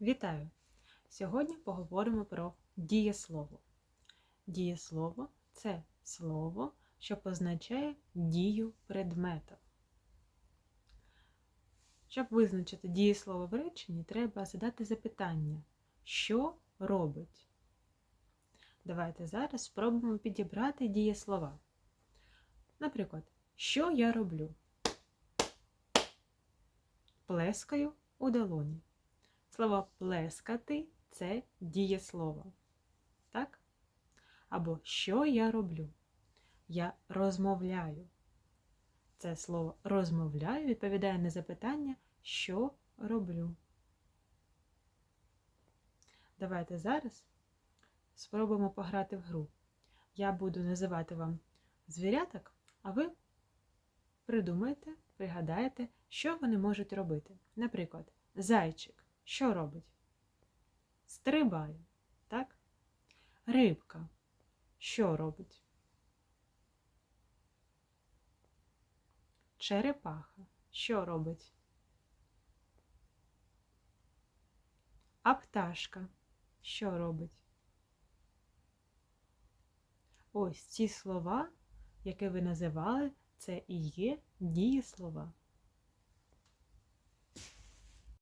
Вітаю! Сьогодні поговоримо про дієслово. Дієслово це слово, що позначає дію предмета. Щоб визначити дієслово в реченні, треба задати запитання, що робить. Давайте зараз спробуємо підібрати дієслова. Наприклад, що я роблю? Плескаю у долоні. Слово плескати це дієслово. Так? Або що я роблю? Я розмовляю. Це слово розмовляю відповідає на запитання, що роблю. Давайте зараз спробуємо пограти в гру. Я буду називати вам звіряток, а ви придумайте, пригадаєте, що вони можуть робити. Наприклад, зайчик. Що робить? Стрибає, так? Рибка. Що робить? Черепаха. Що робить? А пташка. Що робить? Ось ці слова, які ви називали, це і є дієслова.